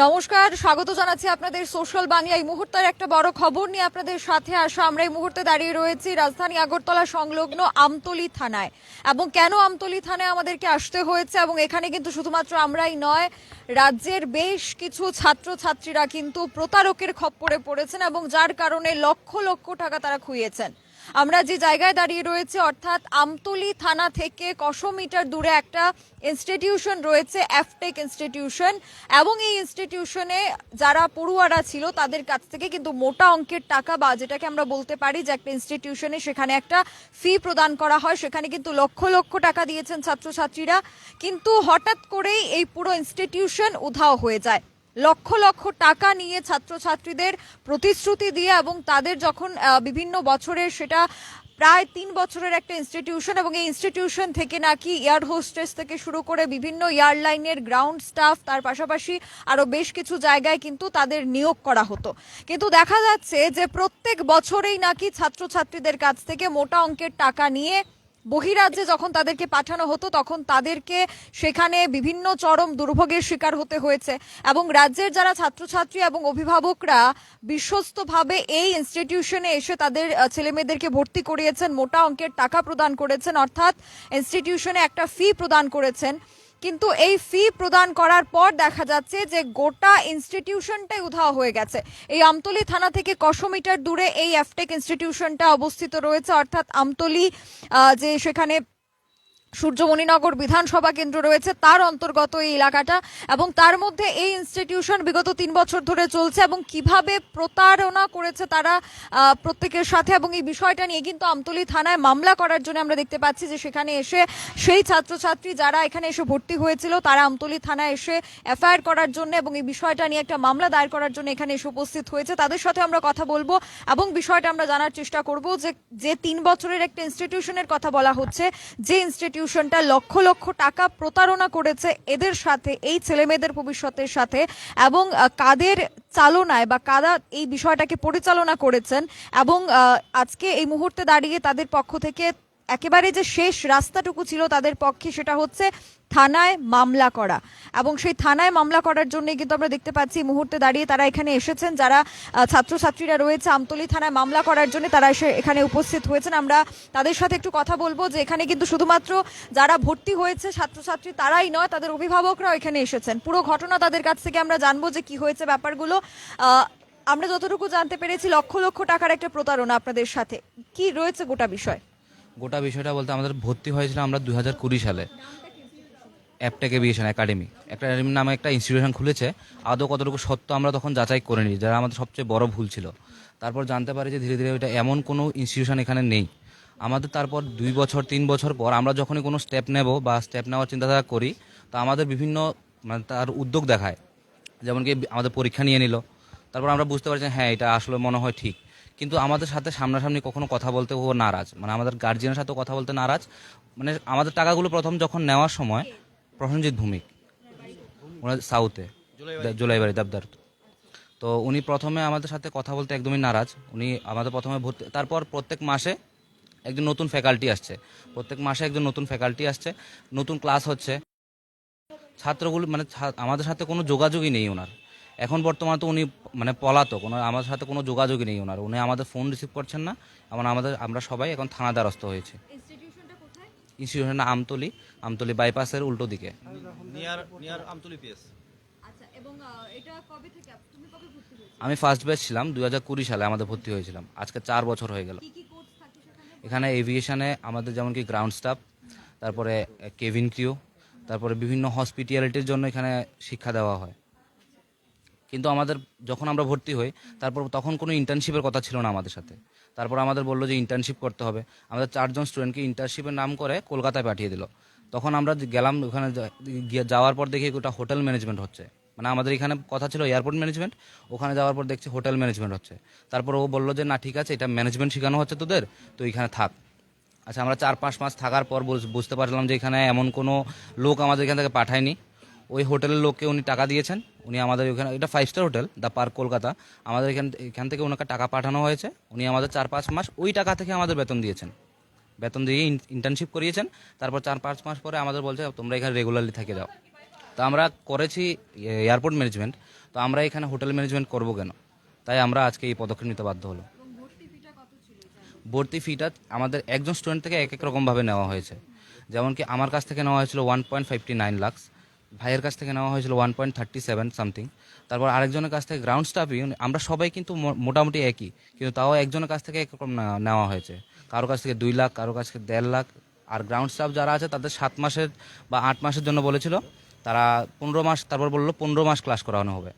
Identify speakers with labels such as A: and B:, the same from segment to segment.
A: নমস্কার, স্বাগত জানাচ্ছি আপনাদের সোশ্যাল বাংলা এই মুহূর্তের একটা বড় খবর নিয়ে আপনাদের সাথে আসা। আমরা এই মুহূর্তে দাঁড়িয়ে রয়েছি রাজধানী আগরতলা সংলগ্ন আমতলি থানায়। এবং কেন আমতলি থানায় আমাদেরকে আসতে হয়েছে? এবং এখানে কিন্তু শুধুমাত্র আমরাই নয়, রাজ্যের বেশ কিছু ছাত্রছাত্রীরা কিন্তু প্রতারকের খপ্পরে পড়েছেন এবং যার কারণে লক্ষ লক্ষ টাকা তারা খুইয়েছেন। আমরা যে জায়গায় দাঁড়িয়ে রয়েছে, অর্থাৎ আমতলি থানা থেকে কশো মিটার দূরে একটা ইনস্টিটিউশন রয়েছে অ্যাফটেক ইনস্টিটিউশন এবং এই ইনস্টিটিউশনে যারা পড়ুয়ারা ছিল, তাদের কাছ থেকে কিন্তু মোটা অঙ্কের টাকা বা যেটাকে আমরা বলতে পারি যে একটা ইনস্টিটিউশনে সেখানে একটা ফি প্রদান করা হয়, সেখানে কিন্তু লক্ষ লক্ষ টাকা দিয়েছেন ছাত্রছাত্রীরা। কিন্তু হঠাৎ করেই এই পুরো ইনস্টিটিউশন উধাও হয়ে যায়। লক্ষ লক্ষ টাকা নিয়ে ছাত্রছাত্রীদের প্রতিশ্রুতি দিয়ে এবং তাদের যখন বিভিন্ন বছরের সেটা প্রায় তিন বছরের একটা ইনস্টিটিউশন এবং এই ইনস্টিটিউশন থেকে নাকি এয়ার হোস্টেস থেকে শুরু করে বিভিন্ন এয়ারলাইনের গ্রাউন্ড স্টাফ তার পাশাপাশি আরও বেশ কিছু জায়গায় কিন্তু তাদের নিয়োগ করা হতো। কিন্তু দেখা যাচ্ছে যে প্রত্যেক বছরেই নাকি ছাত্রছাত্রীদের কাছ থেকে মোটা অঙ্কের টাকা নিয়ে বহিরাজ্যে যখন তাদেরকে পাঠানো হতো, তখন তাদেরকে সেখানে বিভিন্ন চরম দুর্ভোগের শিকার হতে হয়েছে এবং রাজ্যের যারা ছাত্রছাত্রী এবং অভিভাবকরা বিশ্বস্তভাবে এই ইনস্টিটিউশনে এসে তাদের ছেলেমেয়েদেরকে ভর্তি করিয়েছেন, মোটা অঙ্কের টাকা প্রদান করেছেন, অর্থাৎ ইনস্টিটিউশনে একটা ফি প্রদান করেছেন। কিন্তু এই ফি প্রদান করার পর দেখা যাচ্ছে যে গোটা ইনস্টিটিউশনটাই উধাও হয়ে গেছে। এই আমতলি থানা থেকে কশো মিটার দূরে এই অ্যাফটেক ইনস্টিটিউশনটা অবস্থিত রয়েছে। অর্থাৎ আমতলি যে সেখানে সূর্যমণিনগর বিধানসভা কেন্দ্র রয়েছে, তার অন্তর্গত এই এলাকাটা, এবং তার মধ্যে এই ইনস্টিটিউশন বিগত তিন বছর ধরে চলছে, এবং কীভাবে প্রতারণা করেছে তারা প্রত্যেকের সাথে, এবং এই বিষয়টা নিয়ে কিন্তু আমতলি থানায় মামলা করার জন্য আমরা দেখতে পাচ্ছি যে সেখানে এসে সেই ছাত্রছাত্রী যারা এখানে এসে ভর্তি হয়েছিল, তারা আমতলি থানায় এসে এফআইআর করার জন্য, এবং এই বিষয়টা নিয়ে একটা মামলা দায়ের করার জন্য এখানে এসে উপস্থিত হয়েছে। তাদের সাথে আমরা কথা বলব, এবং বিষয়টা আমরা জানার চেষ্টা করব যে যে তিন বছরের একটা ইনস্টিটিউশনের কথা বলা হচ্ছে, যে ইনস্টিটিউশনটা লক্ষ লক্ষ টাকা প্রতারণা করেছে এদের সাথে, এই ছেলেমেয়েদের ভবিষ্যতের সাথে, এবং কাদের চালনায় বা কাদা এই বিষয়টাকে পরিচালনা করেছেন এবং আজকে এই মুহূর্তে দাঁড়িয়ে তাদের পক্ষ থেকে একেবারে যে শেষ রাস্তাটুকু ছিল তাদের পক্ষে সেটা হচ্ছে থানায় মামলা করা। এবং সেই থানায় মামলা করার জন্য কিন্তু আমরা দেখতে পাচ্ছি মুহূর্তে দাঁড়িয়ে তারা এখানে এসেছেন। যারা ছাত্রছাত্রীরা রয়েছে, আমতলী থানায় মামলা করার জন্য তারা এসে এখানে উপস্থিত হয়েছেন। আমরা তাদের সাথে একটু কথা বলব যে এখানে কিন্তু শুধুমাত্র যারা ভর্তি হয়েছে ছাত্রছাত্রী তারাই নয়, তাদের অভিভাবকরাও এখানে এসেছেন। পুরো ঘটনা তাদের কাছ থেকে আমরা জানব যে কি হয়েছে ব্যাপারগুলো। আমরা যতটুকু জানতে পেরেছি, লক্ষ লক্ষ টাকার একটা প্রতারণা আপনাদের সাথে। কি রয়েছে গোটা বিষয়?
B: গোটা বিষয়টা বলতে আমাদের ভর্তি হয়েছিল আমরা দুই হাজার কুড়ি সালে। অ্যাপটেক এভিয়েশন একাডেমি একাডেমি নামে একটা ইনস্টিটিউশন খুলেছে। আদৌ কতটুকু সত্য আমরা তখন যাচাই করে নিই যারা আমাদের সবচেয়ে বড় ভুল ছিল। তারপর জানতে পারি যে ধীরে ধীরে ওইটা এমন কোনো ইনস্টিটিউশন এখানে নেই। আমাদের তারপর দুই বছর, তিন বছর পর আমরা যখনই কোনো স্টেপ নেব বা স্টেপ নেওয়ার চিন্তাধারা করি, তো আমাদের বিভিন্ন মানে তার উদ্যোগ দেখায়। যেমন কি আমাদের পরীক্ষা নিয়ে নিল। তারপর আমরা বুঝতে পারছি হ্যাঁ এটা আসলে মনে হয় ঠিক। কিন্তু আমাদের সাথে সামনাসামনি কখনো কথা বলতে ও নারাজ। মানে আমাদের গার্জিয়ানের সাথে কথা বলতে নারাজ। মানে আমাদের টাকাগুলো প্রথম যখন নেওয়ার সময় প্রসেনজিৎ ভূমিক ওনার সাউথে জুলাইবাড়ি। দাবদার তো উনি প্রথমে আমাদের সাথে কথা বলতে একদমই নারাজ। উনি আমাদের প্রথমে ভর্তি তারপর প্রত্যেক মাসে একজন নতুন ফ্যাকাল্টি আসছে। প্রত্যেক মাসে একজন নতুন ফ্যাকাল্টি আসছে। নতুন ক্লাস হচ্ছে। ছাত্রগুলো মানে আমাদের সাথে কোনো যোগাযোগই নেই ওনার। এখন বর্তমানে তো উনি মানে পলাতক ওনার আমাদের সাথে কোনো যোগাযোগই নেই ওনার। উনি আমাদের ফোন রিসিভ করছেন না এমন আমাদের আমরা সবাই এখন থানা দ্বারস্থ হয়েছে। ইনস্টিটিউশন আমতলি আমতলি বাইপাসের উল্টো দিকে।
C: নিয়ার নিয়ার আমতলি পিএস
A: আচ্ছা এবং এটা কবে থেকে তুমি কবে ভর্তি হয়েছো
B: আমি ফার্স্ট ব্যাচ ছিলাম দুই হাজার কুড়ি সালে আমাদের ভর্তি হয়েছিলাম। আজকে চার বছর হয়ে গেল। এখানে এভিয়েশনে আমাদের যেমন কি গ্রাউন্ড স্টাফ তারপরে কেভিন ক্রিউ তারপরে বিভিন্ন হসপিটালিটির জন্য এখানে শিক্ষা দেওয়া হয়। কিন্তু আমাদের যখন আমরা ভর্তি হই, তারপর তখন কোনো ইন্টার্নশিপের কথা ছিল না আমাদের সাথে। তারপর আমাদের বলল যে ইন্টার্নশিপ করতে হবে। আমাদের চারজন স্টুডেন্টকে ইন্টার্নশিপের নাম করে কলকাতায় পাঠিয়ে দিল। তখন আমরা গেলাম, ওখানে যাওয়ার পর দেখি ওটা হোটেল ম্যানেজমেন্ট হচ্ছে। মানে আমাদের এখানে কথা ছিল এয়ারপোর্ট ম্যানেজমেন্ট ওখানে যাওয়ার পর দেখছি হোটেল ম্যানেজমেন্ট হচ্ছে। তারপর ও বলল যে, না, ঠিক আছে, এটা ম্যানেজমেন্ট শেখানো হচ্ছে তোদের তো এখানে থাক। আচ্ছা আমরা চার পাঁচ মাস থাকার পর বুঝ- বুঝতে পারলাম যে এখানে এমন কোনো লোক আমাদের এখান থেকে পাঠায়নি। ওই হোটেলের লোককে উনি টাকা দিয়েছেন। উনি আমাদের ওখানে, এটা five star hotel the Park Kolkata. আমাদের এখান এখান থেকে ওনাকে টাকা পাঠানো হয়েছে। উনি আমাদের চার পাঁচ মাস, ওই টাকা থেকে আমাদের বেতন দিয়েছেন। বেতন দিয়ে ইন্টার্নশিপ করিয়েছেন। তারপর চার পাঁচ মাস পরে আমাদের বলছে, তোমরা এখানে রেগুলারলি থেকে যাও। তো আমরা করেছি এয়ারপোর্ট ম্যানেজমেন্ট তো আমরা এখানে হোটেল ম্যানেজমেন্ট করব কেন? তাই আমরা আজকে এই পদক্ষেপ নিতে বাধ্য হলো ভর্তি ফিটা আমাদের একজন স্টুডেন্ট থেকে এক এক রকমভাবে নেওয়া হয়েছে। যেমন কি আমার কাছ থেকে নেওয়া হয়েছিল one point fifty nine lakhs ভাইয়ের কাছ থেকে নেওয়া হয়েছিল one point thirty seven something তারপর আরেকজনের কাছ থেকে গ্রাউন্ড স্টাফই আমরা সবাই কিন্তু মো- মোটামুটি একই কিন্তু তাও একজনের কাছ থেকে একরকম না- নেওয়া হয়েছে। কারও কাছ থেকে দুই লাখ কারও কাছ থেকে দেড় লাখ। আর গ্রাউন্ড স্টাফ যারা আছে তাদের সাত মাসের বা আট মাসের জন্য বলেছিল তারা পনেরো মাস তারপর বলল পনেরো মাস ক্লাস করানো হবে।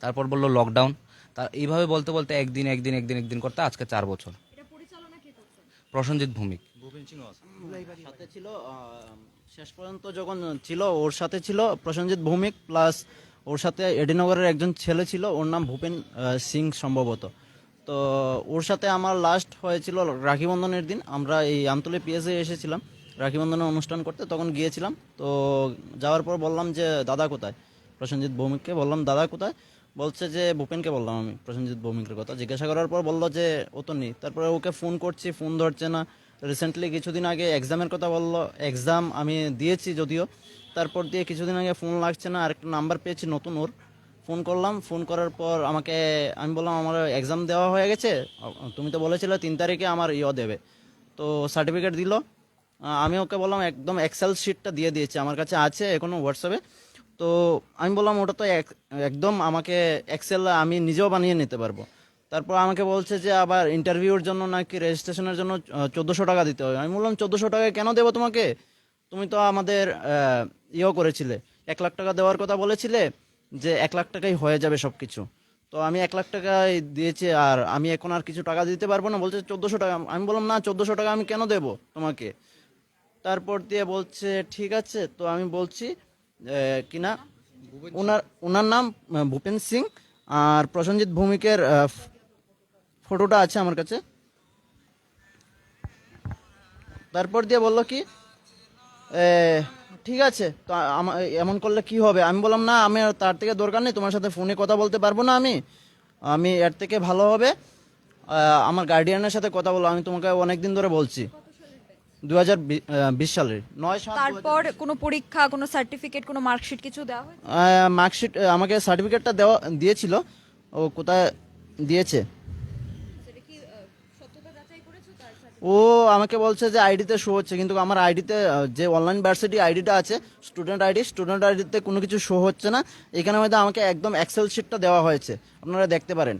B: তারপর বলল লকডাউন তার এইভাবে বলতে বলতে একদিন একদিন একদিন একদিন করতে আজকে চার বছর। প্রসেনজিৎ ভৌমিক।
C: ভূপেন
D: সাথে ছিল শেষ পর্যন্ত যখন ছিল, ওর সাথে ছিল প্রসেনজিৎ ভৌমিক প্লাস ওর সাথে এডিনগরের একজন ছেলে ছিল, ওর নাম ভূপেন সিং সম্ভবত। তো ওর সাথে আমার লাস্ট হয়েছিল রাখিবন্ধনের দিন। আমরা এই আমতলে পিএসএ এসেছিলাম, রাখি বন্ধনের অনুষ্ঠান করতে, তখন গিয়েছিলাম। তো যাওয়ার পর বললাম যে, দাদা কোথায়? প্রসেনজিৎ ভৌমিককে বললাম, দাদা কোথায়? বলছে যে, ভূপেনকে বললাম আমি। প্রসেনজিৎ ভৌমিকের কথা জিজ্ঞাসা করার পর বলল যে, ও তো নেই। তারপরে ওকে ফোন করছি ফোন ধরছে না। রিসেন্টলি কিছুদিন আগে এক্সামের কথা বলল। এক্সাম আমি দিয়েছি যদিও। তারপর দিয়ে কিছুদিন আগে ফোন লাগছে না। আরেকটা নাম্বার পেয়েছি নতুন ওর। ফোন করলাম। ফোন করার পর আমাকে, আমি বললাম, আমার এক্সাম দেওয়া হয়ে গেছে। তুমি তো বলেছিলে তিন তারিখে আমার ইয়ে দেবে। তো সার্টিফিকেট দিল। আমি ওকে বললাম, একদম এক্সেল শিটটা দিয়ে দিয়েছি। আমার কাছে আছে এখনও হোয়াটসঅ্যাপে তো আমি বললাম, ওটা তো এক- একদম আমাকে এক্সেল আমি নিজেও বানিয়ে নিতে পারব। তারপর আমাকে বলছে যে আবার ইন্টারভিউর জন্য নাকি রেজিস্ট্রেশনের জন্য চোদ্দোশো টাকা দিতে হবে। আমি বললাম চোদ্দোশো টাকা কেন দেবো তোমাকে? তুমি তো আমাদের ইয়েও করেছিলে। এক লাখ টাকা দেওয়ার কথা বলেছিলে যে এক লাখ টাকাই হয়ে যাবে সব কিছু তো আমি এক লাখ টাকাই দিয়েছি আর আমি এখন আর কিছু টাকা দিতে পারব না। বলছে চোদ্দোশো টাকা। আমি বললাম না চোদ্দোশো টাকা আমি কেন দেবো তোমাকে? তারপর দিয়ে বলছে ঠিক আছে। তো আমি বলছি কিনা ওনার ওনার নাম ভূপেন সিং আর প্রসেনজিৎ ভৌমিকের ফটোটা আছে আমার কাছে। তারপর দিয়ে বলল কি ঠিক আছে তো এমন করলে কি হবে? আমি বললাম না আমি তার থেকে দরকার নেই তোমার সাথে ফোনে কথা বলতে পারব না আমি। আমি এর থেকে ভালো হবে। আমার গার্ডিয়ানের সাথে কথা বলো আমি তোমাকে অনেক দিন ধরে বলছি। দু হাজার বিশ সালের নয় সাত
A: তারপর কোনো পরীক্ষা কোনো সার্টিফিকেট কোনো মার্কশিট কিছু দেওয়া
D: মার্কশিট আমাকে সার্টিফিকেটটা দেওয়া দিয়েছিল। ও কোথায় দিয়েছে? ও আমাকে বলছে যে আইডিতে শো হচ্ছে, কিন্তু আমার আইডিতে যে অনলাইন ভার্সিটি আইডিটা আছে স্টুডেন্ট আইডি স্টুডেন্ট আইডিতে কোনো কিছু শো হচ্ছে না। এখানে মধ্যে আমাকে একদম এক্সেল শিটটা দেওয়া হয়েছে। আপনারা দেখতে পারেন।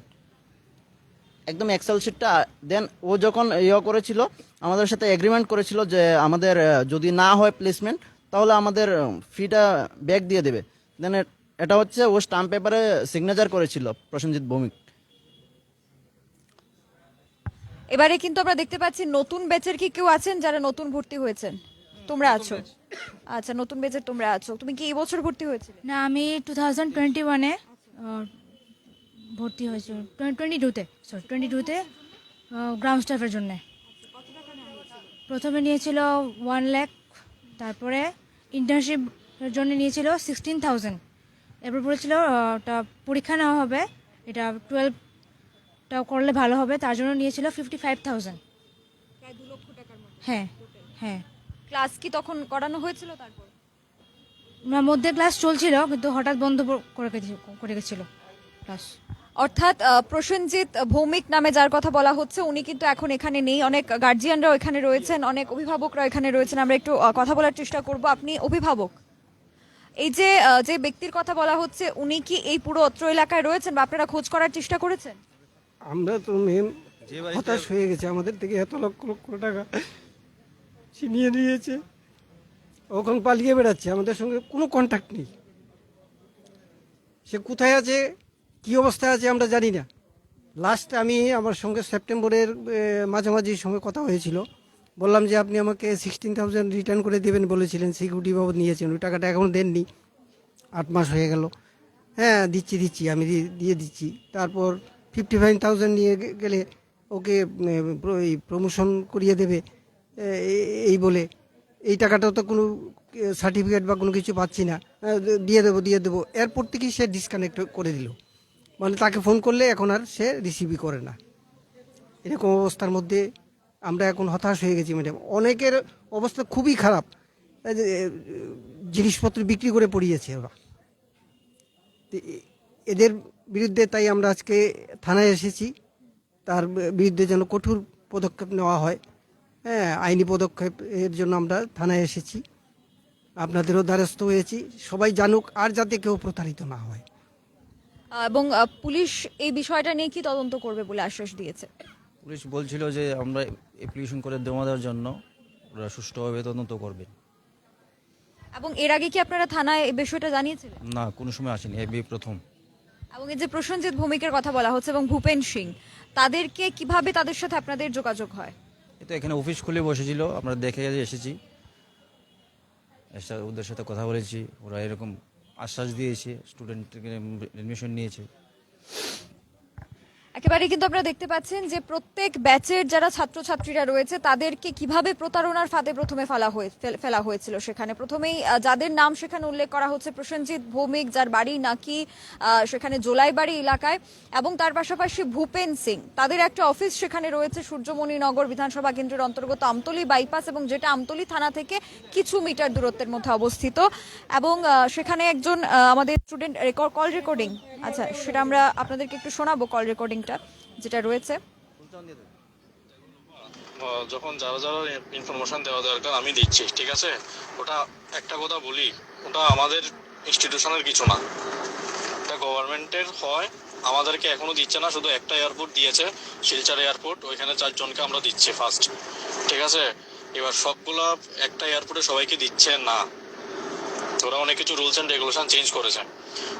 D: একদম এক্সেল শিটটা দেন ও যখন ইয়ে করেছিল, আমাদের সাথে এগ্রিমেন্ট করেছিল যে আমাদের যদি না হয় প্লেসমেন্ট তাহলে আমাদের ফিটা ব্যাক দিয়ে দেবে। দেন এটা হচ্ছে ও স্টাম্প পেপারে সিগনেচার করেছিল, প্রসেনজিৎ ভৌমিক।
A: এবারে কিন্তু আমরা দেখতে পাচ্ছি নতুন ব্যাচের কি কেউ আছেন যারা নতুন ভর্তি হয়েছেন? তোমরা আছো? আচ্ছা নতুন ব্যাচের তোমরা আছো। তুমি কি এই বছর ভর্তি হয়েছিলে?
E: না আমি টু থাউজেন্ড টোয়েন্টি ওয়ানে ভর্তি হয়েছি। টোয়েন্টি টুতে সরি টোয়েন্টি টুতে গ্রাউন্ড স্টাফের জন্য। প্রথমে নিয়েছিল ওয়ান ল্যাক তারপরে ইন্টার্নশিপের জন্য নিয়েছিল সিক্সটিন থাউজেন্ড এরপর বলেছিল ওটা পরীক্ষা নেওয়া হবে এটা টুয়েলভটা করলে ভালো হবে তার জন্য নিয়েছিল ফিফটি ফাইভ থাউজেন্ড হ্যাঁ হ্যাঁ।
A: ক্লাস কি তখন করানো হয়েছিল তারপর?
E: না মধ্যে ক্লাস চলছিল কিন্তু হঠাৎ বন্ধ করে করে গেছিল ক্লাস।
A: অর্থাৎ প্রসেনজিৎ ভৌমিক নামে যার কথা বলা হচ্ছে উনি কিন্তু এখন এখানে নেই। অনেক গার্জিয়ানরাও এখানে রয়েছেন অনেক অভিভাবকরা এখানে রয়েছেন। আমরা একটু কথা বলার চেষ্টা করব। আপনি অভিভাবক। এই যে যে ব্যক্তির কথা বলা হচ্ছে উনি কি এই পুরো অত্র এলাকায় রয়েছেন বা আপনারা খোঁজ করার চেষ্টা করেছেন?
F: আমরা তো মেন
C: যে
F: হতাশ হয়ে গেছে। আমাদের থেকে এত লক্ষ লক্ষ টাকা ছিনিয়ে নিয়েছে। ওখানে পালিয়ে বেড়াচ্ছে। আমাদের সঙ্গে কোনো কন্ট্যাক্ট নেই। সে কোথায় আছে? কি অবস্থায় আছে আমরা জানি না। লাস্ট আমি আমার সঙ্গে সেপ্টেম্বরের মাঝামাঝি সঙ্গে কথা হয়েছিল। বললাম যে আপনি আমাকে সিক্সটিন থাউজেন্ড রিটার্ন করে দেবেন বলেছিলেন। সিকিউরিটি বাবদ নিয়েছেন। ওই টাকাটা এখনও দেননি। আট মাস হয়ে গেল। হ্যাঁ দিচ্ছি দিচ্ছি। আমি দিয়ে দিচ্ছি। তারপর ফিফটি ফাইভ থাউজেন্ড নিয়ে গেলে ওকে প্রমোশন করিয়ে দেবে এই বলে। এই টাকাটাও তো কোনো সার্টিফিকেট বা কোনো কিছু পাচ্ছি না। দিয়ে দেবো দিয়ে দেবো। এরপর থেকেই সে ডিসকানেক্ট করে দিল। মানে তাকে ফোন করলে এখন আর সে রিসিভই করে না। এরকম অবস্থার মধ্যে আমরা এখন হতাশ হয়ে গেছি ম্যাডাম অনেকের অবস্থা খুবই খারাপ। জিনিসপত্র বিক্রি করে পড়িয়েছে ওরা। এদের বিরুদ্ধে তাই আমরা আজকে থানায় এসেছি। তার বিরুদ্ধে যেন কঠোর পদক্ষেপ নেওয়া হয়। হ্যাঁ আইনি পদক্ষেপ এর জন্য আমরা থানায় এসেছি। আপনাদেরও দ্বারস্থ হয়েছি। সবাই জানুক আর যাতে কেউ প্রতারিত না হয়।
A: এবং পুলিশ এই বিষয়টা নিয়ে কি তদন্ত করবে বলে আশ্বাস দিয়েছে?
C: পুলিশ বলছিল যে আমরা অ্যাপ্লিকেশন করে জমা দেওয়ার জন্য ওরা সুষ্ঠুভাবে তদন্ত করবে।
A: এবং এর আগে কি আপনারা থানায় এই বিষয়টা জানিয়েছিলেন?
C: না কোনো সময় আসেনি। এবি প্রথম।
A: এবং এই যে প্রসেনজিৎ ভূমিকার কথা বলা হচ্ছে এবং ভূপেন সিং, তাদেরকে কীভাবে তাদের সাথে আপনাদের যোগাযোগ হয়?
C: তো এখানে অফিস খুলে বসেছিল, আমরা দেখে এসেছি। এসে ওদের সাথে কথা বলেছি, ওরা এরকম আশ্বাস দিয়েছে স্টুডেন্টকে এডমিশন নিয়েছে।
A: একেবারে কিন্তু আপনারা দেখতে পাচ্ছেন যে প্রত্যেক ব্যাচের যারা ছাত্রছাত্রীরা রয়েছে, তাদেরকে কীভাবে প্রতারণার ফাঁদে প্রথমে ফেলা হয়ে ফেলা হয়েছিল সেখানে? প্রথমেই যাদের নাম সেখানে উল্লেখ করা হচ্ছে, প্রসেনজিৎ ভৌমিক, যার বাড়ি নাকি সেখানে জোলাইবাড়ি এলাকায়, এবং তার পাশাপাশি ভূপেন সিং। তাদের একটা অফিস সেখানে রয়েছে সূর্যমণি নগর বিধানসভা কেন্দ্রের অন্তর্গত আমতলি বাইপাস, এবং যেটা আমতলী থানা থেকে কিছু মিটার দূরত্বের মধ্যে অবস্থিত। এবং সেখানে একজন আমাদের স্টুডেন্ট রেকর্ড কল রেকর্ডিং আচ্ছা সেটা আমরা আপনাদেরকে একটু শোনাবো কল রেকর্ডিংটা যেটা রয়েছে।
G: যখন যারা যারা ইনফরমেশন দেওয়া দরকার, আমি দিচ্ছি, ঠিক আছে? ওটা একটা কথা বলি, ওটা আমাদের ইনস্টিটিউশনের কিছু না। এটা গভর্নমেন্টের হয়, আমাদেরকে এখনও দিচ্ছে না, শুধু একটা এয়ারপোর্ট দিয়েছে, শিলচর এয়ারপোর্ট ওইখানে চারজনকে আমরা দিচ্ছি ফার্স্ট ঠিক আছে? এবার সবগুলা একটা এয়ারপোর্টে সবাইকে দিচ্ছে না। ওরা অনেক কিছু রুলস অ্যান্ড রেগুলেশন চেঞ্জ করেছে।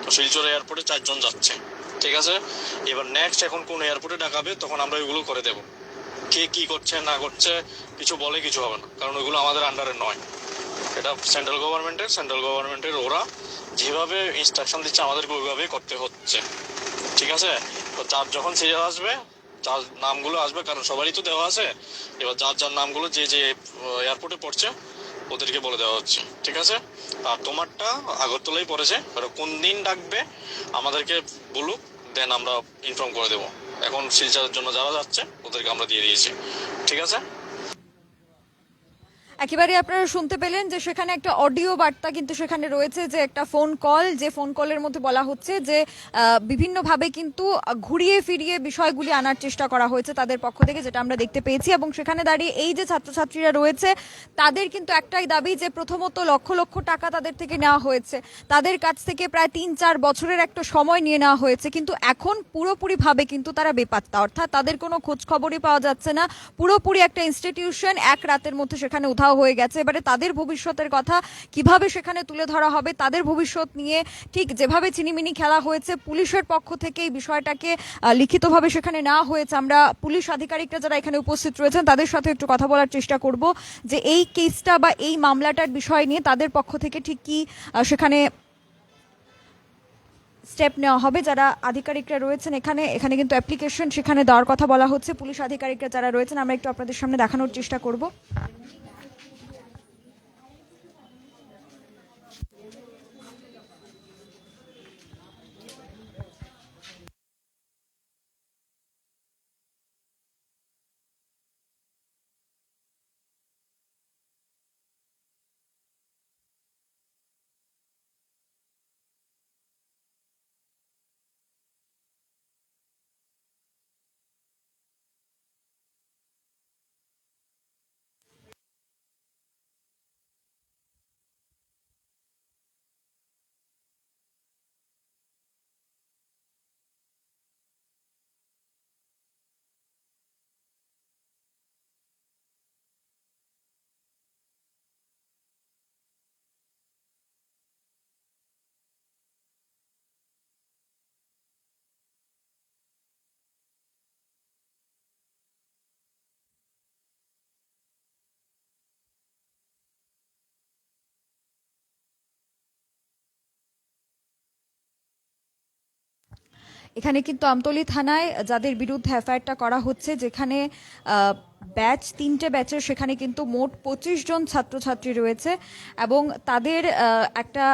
G: তো শিলচর এয়ারপোর্টে চারজন যাচ্ছে। ঠিক আছে? এবার নেক্সট এখন কোন এয়ারপোর্টে ডাকাবে, তখন আমরা ওইগুলো করে দেবো। কে কি করছে, না করছে, কিছু বলে কিছু হবে না। কারণ ওইগুলো আমাদের আন্ডারে নয়। এটা সেন্ট্রাল গভর্নমেন্টের সেন্ট্রাল গভর্নমেন্টের ওরা যেভাবে ইনস্ট্রাকশন দিচ্ছে, আমাদেরকে ওইভাবেই করতে হচ্ছে। ঠিক আছে? তো যার যখন সিরিয়াল আসবে যার নামগুলো আসবে, কারণ সবারই তো দেওয়া আছে। এবার যার যার নামগুলো যে যে এয়ারপোর্টে পড়ছে ওদেরকে বলে দেওয়া হচ্ছে, ঠিক আছে? আর তোমারটা আগরতলাই পড়েছে ওটা কোন দিন ডাকবে আমাদেরকে বলুক, দেন আমরা ইনফর্ম করে দেবো। এখন শিলচরের জন্য যারা যাচ্ছে, ওদেরকে আমরা দিয়ে দিয়েছি, ঠিক আছে?
A: একেবারে আপনারা শুনতে পেলেন যে সেখানে একটা অডিও বার্তা কিন্তু সেখানে রয়েছে যে একটা ফোন কল, যে ফোন কলের মধ্যে বলা হচ্ছে যে বিভিন্নভাবে কিন্তু ঘুরিয়ে ফিরিয়ে বিষয়গুলি আনার চেষ্টা করা হয়েছে তাদের পক্ষ থেকে, যেটা আমরা দেখতে পেয়েছি। এবং সেখানে দাঁড়িয়ে এই যে ছাত্রছাত্রীরা রয়েছে, তাদের কিন্তু একটাই দাবি যে প্রথমত লক্ষ লক্ষ টাকা তাদের থেকে নেওয়া হয়েছে। তাদের কাছ থেকে প্রায় তিন চার বছরের একটা সময় নিয়ে নেওয়া হয়েছে। কিন্তু এখন পুরোপুরিভাবে কিন্তু তারা বেপাত্তা। অর্থাৎ তাদের কোনো খোঁজ খবরই পাওয়া যাচ্ছে না। পুরোপুরি একটা ইনস্টিটিউশন এক রাতের মধ্যে সেখানে উধাও হয়ে গেছে। এবারে তাদের ভবিষ্যতের কথা কীভাবে সেখানে তুলে ধরা হবে, তাদের ভবিষ্যৎ নিয়ে ঠিক যেভাবে চিনিমিনি খেলা হয়েছে, পুলিশের পক্ষ থেকে এই বিষয়টাকে লিখিতভাবে সেখানে নেওয়া হয়েছে। আমরা পুলিশ আধিকারিকরা যারা এখানে উপস্থিত রয়েছেন, তাদের সাথে একটু কথা বলার চেষ্টা করব যে এই কেসটা বা এই মামলাটার বিষয় নিয়ে তাদের পক্ষ থেকে ঠিক কি সেখানে স্টেপ নেওয়া হবে। যারা আধিকারিকরা রয়েছেন এখানে এখানে কিন্তু অ্যাপ্লিকেশন সেখানে দেওয়ার কথা বলা হচ্ছে। পুলিশ আধিকারিকরা যারা রয়েছেন, আমরা একটু আপনাদের সামনে দেখানোর চেষ্টা করব। এখানে কিন্তু আমতলি থানায় যাদের বিরুদ্ধে এফআইআরটা করা হচ্ছে, যেখানে ব্যাচ, তিনটে ব্যাচের সেখানে কিন্তু মোট পঁচিশ জন ছাত্রছাত্রী রয়েছে এবং তাদের একটা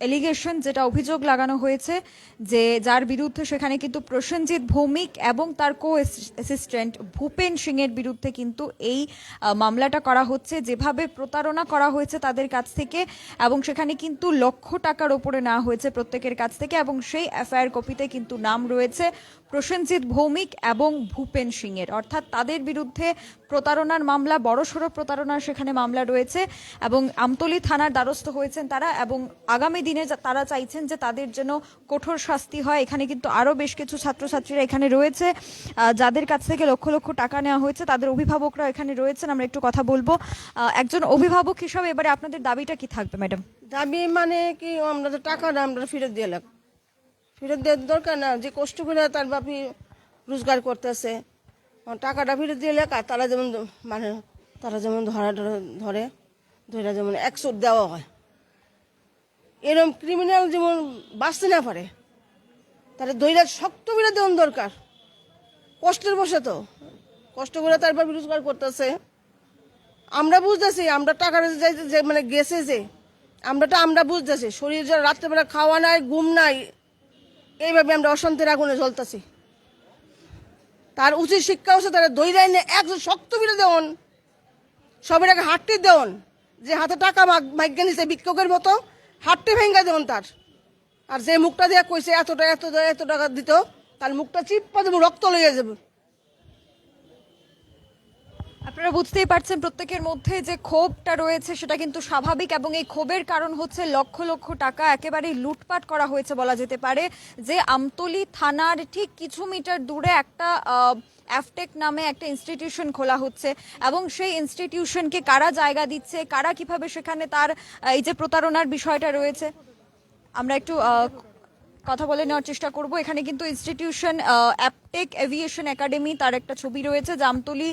A: এলিগেশন যেটা অভিযোগ লাগানো হয়েছে যে যার বিরুদ্ধে সেখানে কিন্তু প্রসেনজিৎ ভৌমিক এবং তার কো অ্যাসিস্ট্যান্ট ভূপেন সিং এর বিরুদ্ধে কিন্তু এই মামলাটা করা হচ্ছে। যেভাবে প্রতারণা করা হয়েছে তাদের কাছ থেকে এবং সেখানে কিন্তু লক্ষ টাকার ওপরে নেওয়া হয়েছে প্রত্যেকের কাছ থেকে এবং সেই এফআইআর কপিতে কিন্তু নাম রয়েছে। প্রসেনজিৎ ভৌমিক এবং ভূপেন সিং এর অর্থাৎ তাদের বিরুদ্ধে প্রতারণার মামলা, বড়সড় প্রতারণার সেখানে মামলা রয়েছে এবং আমতলী থানার দ্বারস্থ হয়েছেন তারা এবং আগামী দিনে তারা চাইছেন যে তাদের জন্য কঠোর শাস্তি হয়। এখানে কিন্তু আরও বেশ কিছু ছাত্রছাত্রীরা এখানে রয়েছে। যাদের কাছ থেকে লক্ষ লক্ষ টাকা নেওয়া হয়েছে, তাদের অভিভাবকরা এখানে রয়েছেন। আমরা একটু কথা বলব। একজন অভিভাবক হিসাবে এবারে আপনাদের দাবিটা কি থাকবে, ম্যাডাম?
H: দাবি মানে কি, আমরা তো টাকা না, আমরা ফেরত দিয়ে লাগ ফেরত দেওয়ার দরকার না, যে কষ্ট করে তার বাপি রোজগার করতেছে। টাকাটা ফেরত দিয়ে লেখা, তারা যেমন মানে তারা যেমন ধরা ধরে- ধরে যেমন একশো দেওয়া হয়। এরকম ক্রিমিনাল যেমন বাঁচতে না পারে তাহলে দইরা শক্ত করে দেওয়ার দরকার। কষ্টের বসে তো। কষ্ট করে তার বাপি রোজগার করতেছে। আমরা বুঝতেছি, আমরা টাকা যাইতে যে মানে গেছে যে, আমরাটা আমরা বুঝতেছি। শরীর রাত্রেবেলা খাওয়া নাই, ঘুম নাই এইভাবে আমরা অশান্তির আগুনে জ্বলতেছি। তার উচিত শিক্ষা হচ্ছে তারা দৈরাই নিয়ে একজন শক্ত বিলে দেওয়ান সবের আগে হাটটি দেওয়ান, যে হাতে টাকা ভাগ্যে নিছে বিক্ষোভের মতো হাটটি ভেঙ্গা দেওয়ান তার। আর যে মুখটা দিয়ে কইছে এতটা এত এত টাকা দিত, তার মুখটা চিপ্পা দেবো রক্ত লইয়া যাবে।
A: আপনারা বুঝতেই পারছেন প্রত্যেকের মধ্যে যে ক্ষোভটা রয়েছে সেটা কিন্তু স্বাভাবিক এবং এই ক্ষোভের কারণ হচ্ছে লক্ষ লক্ষ টাকা একেবারেই লুটপাট করা হয়েছে বলা যেতে পারে যে আমতলী থানার ঠিক কিছু মিটার দূরে একটা অ্যাফটেক নামে একটা ইনস্টিটিউশন খোলা হচ্ছে এবং সেই ইনস্টিটিউশনকে কারা জায়গা দিচ্ছে, কারা কীভাবে সেখানে তার এই যে প্রতারণার বিষয়টা রয়েছে। আমরা একটু কথা বলে নেওয়ার চেষ্টা করব। এখানে কিন্তু ইনস্টিটিউশন অ্যাপটেক এভিয়েশন একাডেমি তার একটা ছবি রয়েছে। জামতলি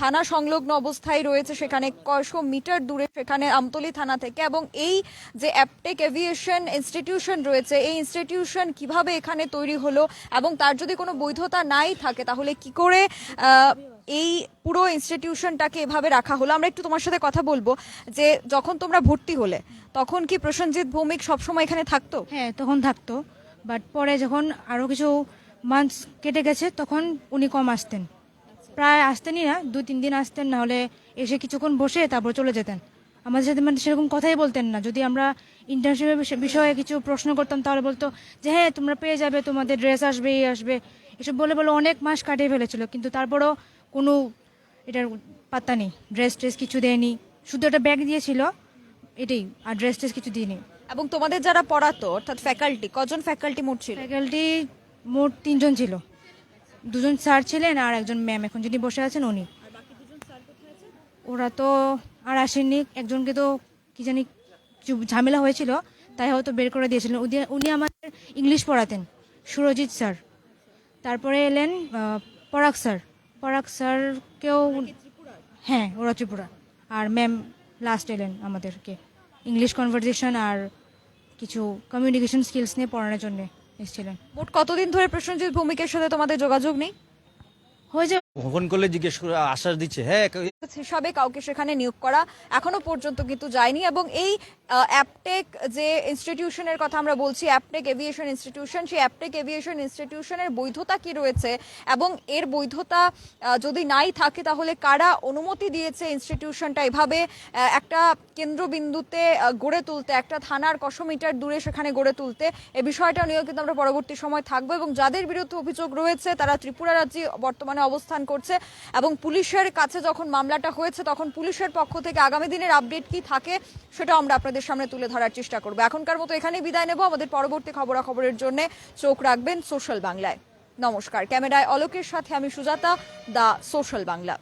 A: থানা সংলগ্ন অবস্থায় রয়েছে। সেখানে কয়শো মিটার দূরে সেখানে আমতলি থানা থেকে এবং এই যে অ্যাপটেক এভিয়েশন ইনস্টিটিউশন রয়েছে, এই ইনস্টিটিউশন কীভাবে এখানে তৈরি হলো এবং তার যদি কোনো বৈধতা নাই থাকে, তাহলে কি করে এই পুরো ইনস্টিটিউশনটাকে এভাবে রাখা হলো? আমরা একটু তোমার সাথে কথা বলব যে যখন তোমরা ভর্তি হলে তখন কি প্রসেনজিৎ ভৌমিক সবসময় এখানে থাকতো?
E: হ্যাঁ তখন থাকতো। বাট পরে যখন আরও কিছু মান্থস কেটে গেছে, তখন উনি কম আসতেন। প্রায় আসতেনই না, দু তিন দিন আসতেন, না হলে এসে কিছুক্ষণ বসে তারপর চলে যেতেন। আমাদের সাথে মানে সেরকম কথাই বলতেন না। যদি আমরা ইন্টার্নশিপের বিষয়ে কিছু প্রশ্ন করতাম, তাহলে বলতো যে হ্যাঁ তোমরা পেয়ে যাবে, তোমাদের ড্রেস আসবে, এই আসবে। এসব বলে বলে অনেক মাস কাটিয়ে ফেলেছিল। কিন্তু তারপরও কোনো এটার পাত্তা নেই। ড্রেস ট্রেস কিছু দেয়নি। শুধু একটা ব্যাগ দিয়েছিল। এটাই আর ড্রেস ট্রেস কিছু দিইনি।
A: এবং তোমাদের যারা পড়াতো অর্থাৎ ফ্যাকাল্টি কজন ফ্যাকাল্টি মোট ছিল?
E: ফ্যাকাল্টি মোট তিনজন ছিল। দুজন স্যার ছিলেন আর একজন ম্যাম এখন যিনি বসে আছেন উনি। ওরা তো আর আসেননি। একজনকে তো কি জানি কিছু ঝামেলা হয়েছিল তাই হয়তো বের করে দিয়েছিলেন। উনি- উনি আমাদের ইংলিশ পড়াতেন সুরজিৎ স্যার। তারপরে এলেন পরাগ স্যার। পরাগ স্যারকেও হ্যাঁ ওরা ত্রিপুরা। আর ম্যাম লাস্ট এলেন আমাদেরকে। ইংলিশ কনভারসেশন আর কিছু কমিউনিকেশন স্কিলস নিয়ে পড়ানোর জন্য এসেছিলেন।
A: মোট কতদিন ধরে প্রসেনজিৎ ভূমিকার সাথে তোমাদের যোগাযোগ নেই?
E: হয়ে যাবে
C: ফোন করলে জিজ্ঞেস আশ্বাস দিচ্ছে হ্যাঁ
A: হিসাবে কাউকে সেখানে নিয়োগ করা এখনও পর্যন্ত কিন্তু যায়নি এবং এই অ্যাপটেক যে ইনস্টিটিউশনের কথা আমরা বলছি অ্যাপটেক এভিয়েশন ইনস্টিটিউশন সেই অ্যাপটেক এভিয়েশন ইনস্টিটিউশনের বৈধতা কি রয়েছে এবং এর বৈধতা যদি নাই থাকে তাহলে কারা অনুমতি দিয়েছে ইনস্টিটিউশনটা এভাবে একটা কেন্দ্রবিন্দুতে গড়ে তুলতে, একটা থানার কশো মিটার দূরে সেখানে গড়ে তুলতে, এ বিষয়টা নিয়েও কিন্তু আমরা পরবর্তী সময় থাকব এবং যাদের বিরুদ্ধে অভিযোগ রয়েছে, তারা ত্রিপুরা রাজ্যে বর্তমানে অবস্থান করছে এবং পুলিশের কাছে যখন মামলাটা হয়েছে, তখন পুলিশের পক্ষ থেকে আগামী দিনের আপডেট কি থাকে সেটা আমরা আপনাদের সামনে তুলে ধরার চেষ্টা করব। এখনকার মতো এখানেই বিদায় নেব। আমাদের পরবর্তী খবরাখবরের জন্য চোখ রাখবেন সোশ্যাল বাংলায়। নমস্কার। ক্যামেরায় অলোকের সাথে আমি সুজাতা দা সোশ্যাল বাংলা।